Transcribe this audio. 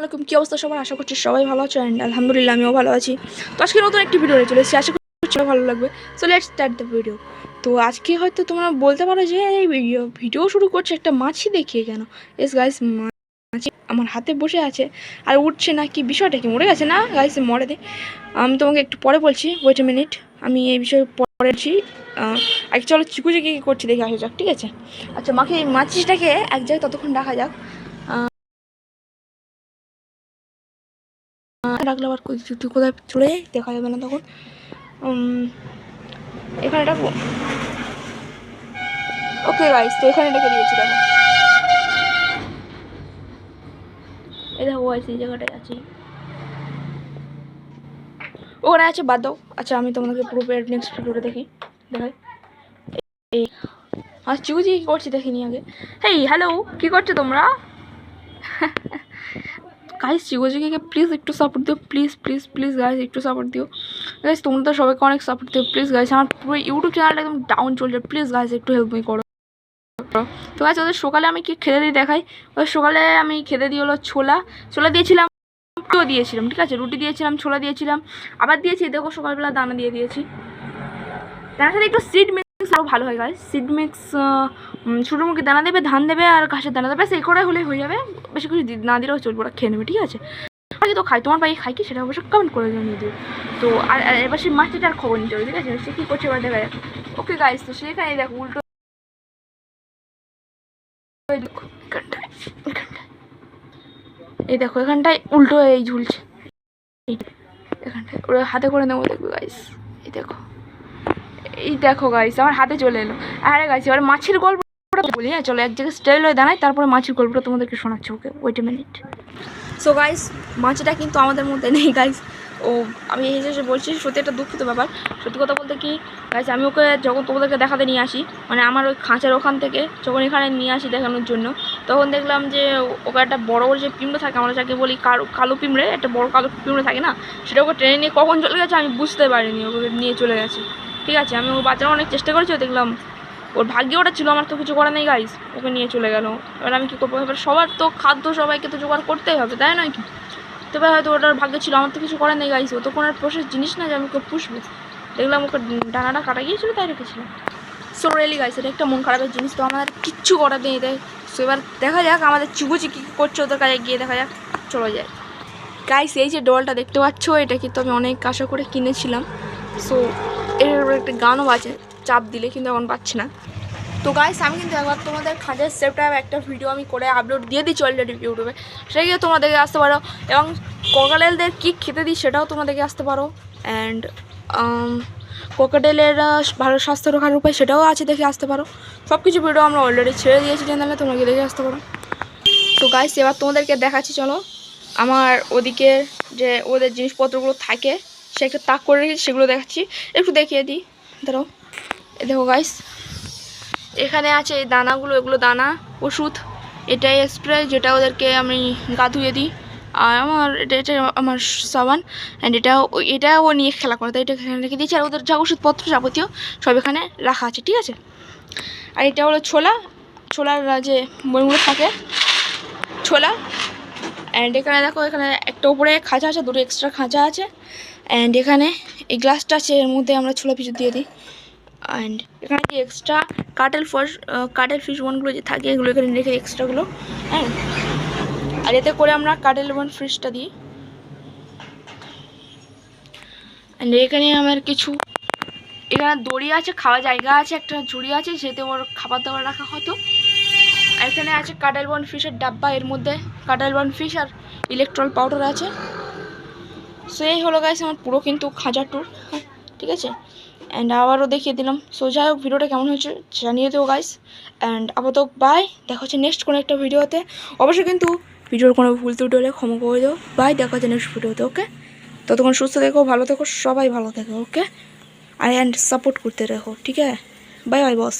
আলাইকুম কী অবস্থা সবার? আশা করছি সবাই ভালো আছো অ্যান্ড আলহামদুলিল্লাহ আমিও ভালো আছি। তো আজকে নতুন একটি ভিডিও চলে এসেছি। আশা করছি ভালো লাগবে। So let's start the video তো আজকে হয়তো তোমরা বলতে পারো যে এই ভিডিও ভিডিও শুরু করছে একটা মাছি দেখিয়ে কেন? এস গাইস মাছি আমার হাতে বসে আছে। আর উঠছে না কি বিষয়টা কি? মরে গেছে না? গাইস মরে দে। আমি তোমাকে একটু পরে বলছি। ওয়েট এ মিনিট আমি এই বিষয়ে পড়েছি আগে চলো চিকু যে কী করছি দেখে আসা যাক, ঠিক আছে? আচ্ছা মাকে এই মাছিটাকে এক জায়গায় ততক্ষণ রাখা যাক। রাখলে আবার তুই কোথায় চলে যাই? দেখা যাবে না তখন। এখানে রাখব? ওকে গাইস তো এখানে রেখে দিয়েছি, দেখো। এই দেখো গাইস এই জায়গাটায় আছি। ওখানে আছে, বাদ দাও। আচ্ছা আমি তোমাদেরকে পুরো নেক্সট ভিডিওটা দেখি। দেখাই। এই, আর চিকুজি কী করছি দেখিনি আগে? হেই হ্যালো কী করছ তোমরা? গাইস চিকোজিকে প্লিজ একটু সাপোর্ট দিও প্লিজ প্লিজ প্লিজ গাইস একটু সাপোর্ট দিও। গাইস তোমরা তো সবাইকে অনেক সাপোর্ট দিও প্লিজ গাইস আমার পুরো ইউটিউব চ্যানেলটা একদম ডাউন চলছে প্লিজ গাইস একটু হেল্প মি করো। তো গাইস ওদের সকালে আমি কি খেতে দিই দেখাই? ওদের সকালে আমি খেতে দিই হলো ছোলা। ছোলা দিয়েছিলাম, রুটিও দিয়েছিলাম, ঠিক আছে? রুটি দিয়েছিলাম, ছোলা দিয়েছিলাম। আবার দিয়েছি, দেখো সকালবেলা দানা দিয়ে দিয়েছি। দানার সাথে একটু সিড ভালো হয় গাইস সিড মিক্স সূর্যমুখী দানা দেবে, ধান দেবে আর ঘাসের দানা দেবে। সেই করে হলেই হয়ে যাবে। বেশি কিছু না দিলেও চলবে, ওরা খেয়ে নেবে, ঠিক আছে? আগে তো খাই তোমার ভাই খাই কি সেটা অবশ্যই কমেন্ট করে জানিয়ে দিও। তো আর আর এবার সেই মাছটার খবর নিতে হবে, ঠিক আছে? সে কী করছে এবার দেখা ওকে গাইস তো সেখানে দেখো, উল্টো। এই দেখো, এখানটায় উল্টো এই ঝুলছে। এখানটায়। ওরা হাতে করে নেব, দেখবে গাইস এই দেখো। এই দেখো গাইস আমার হাতে চলে এলো। আরে গাইস এবার মাছের গল্পটা বলি হ্যাঁ চলো এক জায়গায় স্টাইল হয়ে দাঁড়াই, তারপরে মাছের গল্পটা তোমাদেরকে শোনাচ্ছি okay wait a minute so guys মাছটা কিন্তু আমাদের মধ্যে নেই গাইস ও, আমি এই যে বলছি, সত্যি একটা দুঃখিত ব্যাপার। সত্যি কথা বলতে কি গাইস আমি ওকে যখন তোমাদেরকে দেখাতে নিয়ে আসি মানে আমার ওই খাঁচার ওখান থেকে যখন এখানে নিয়ে আসি দেখানোর জন্য, তখন দেখলাম যে ওকে একটা বড় বড় যে পিমড়ে থাকে, আমরা যাকে বলি কালো কালো পিমড়ে একটা বড় কালো পিমড়ে থাকে না, সেটা ওকে ট্রেনে নিয়ে কখন চলে গেছে আমি বুঝতে পারিনি, ওকে নিয়ে চলে গেছে। ঠিক আছে, আমি ওর বাচ্চারা অনেক চেষ্টা করেছি দেখলাম, ওর ভাগ্যে ওটা ছিল, আমার তো কিছু করার নেই গাইস ওকে নিয়ে চলে গেল। এবার আমি কী করব, এবার সবার তো খাদ্য সবাইকে তো জোগাড় করতেই হবে, তাই নয় কি? তবে হয়তো ওটার ভাগ্য ছিল। আমার তো কিছু করার নেই গাইস ও তো কোনো প্রসেস জিনিস না যে আমি ওকে পুষবো। দেখলাম ওকে ডানাটা কাটা গিয়েছিল, তাই রেখেছিলাম। সো রেলি গাইস এটা একটা মন খারাপের জিনিস। তো আমাদের কিচ্ছু করার নেই তাই সো এবার দেখা যাক আমাদের চিকুচি কী করছে ওদের কাছে গিয়ে দেখা যাক। চলে যায় গাইস এই যে ডলটা দেখতে পাচ্ছ, এটা কিন্তু আমি অনেক আশা করে কিনেছিলাম। সো এর একটা গানও বাজে। চাপ দিলে কিন্তু এখন পাচ্ছি না। তো গাইস আমি কিন্তু একবার তোমাদের খাঁচার সেপটা একটা ভিডিও আমি করে আপলোড দিয়ে দিচ্ছি অলরেডি ইউটিউবে সেটা গিয়ে দেখে আসতে পারো। এবং ককাটেলদের কী খেতে দিই সেটাও দেখে আসতে পারো। অ্যান্ড কোকাটেলের ভালো স্বাস্থ্য রক্ষার উপায় সেটাও আছে দেখে আসতে পারো। সব কিছু ভিডিও আমরা অলরেডি ছেড়ে দিয়েছি চ্যানেলে গিয়ে দেখে আসতে পারো। তো গাইস এবার তোমাদেরকে দেখাচ্ছি, চলো। আমার ওদিকে যে ওদের জিনিসপত্রগুলো থাকে, সে তাক করে রেখেছি, সেগুলো দেখাচ্ছি। একটু দেখিয়ে দিই। ধরো দেখো গাইস এখানে আছে এই দানাগুলো, এগুলো দানা, ওষুধ। এটাই স্প্রে যেটা ওদেরকে আমি গা ধুয়ে দিই। আর আমার, এটা এটা আমার সাবান। অ্যান্ড এটা এটা ও নিয়ে খেলা করে, তাই এটা এখানে রেখে দিয়েছি। আর ওদের যা ওষুধপত্র যাবতীয় সব এখানে রাখা আছে, ঠিক আছে? আর এটা হলো ছোলা। ছোলার যে বইগুলো থাকে, ছোলা। অ্যান্ড এখানে দেখো, এখানে একটা উপরে খাঁচা আছে, দুটো এক্সট্রা খাঁচা আছে। অ্যান্ড এখানে এই গ্লাসটা আছে, এর মধ্যে আমরা ছোলা পিছু দিয়ে দিই। অ্যান্ড এখানে যে extra cuttle fish cuttle fish বনগুলো যে থাকে, এগুলো এখানে রেখে এক্সট্রাগুলো হ্যাঁ? আর এতে করে আমরা কাটেল বন ফিশটা দিই। অ্যান্ড এখানে আমার কিছু, এখানে দড়ি আছে, খাওয়া জায়গা আছে, একটা ঝুড়ি আছে যেতে ওর খাবার দাবার রাখা হতো। এখানে আছে কাটাল বন ফিশের ডাব্বা, এর মধ্যে কাটাল বন ফিশ আর ইলেকট্রল পাউডার আছে। সো এই হলো গাইস আমার পুরো কিন্তু খাঁচা ট্যুর ঠিক আছে? অ্যান্ড আবারও দেখিয়ে দিলাম। সো যাই হোক ভিডিওটা কেমন হয়েছে জানিয়ে দেবো গাইস অ্যান্ড আপাতত বাই দেখা হচ্ছে নেক্সট কোনো একটা ভিডিওতে। অবশ্যই কিন্তু ভিডিওর কোনো ভুল ত্রুটি হলে ক্ষমা করে দেবো বাই দেখা হচ্ছে নেক্সট ভিডিওতে ওকে ততক্ষণ সুস্থ থেকো, ভালো থেকো, সবাই ভালো থেকো ওকে আর অ্যান্ড সাপোর্ট করতে রেখো, ঠিক আছে? বাই বাই বস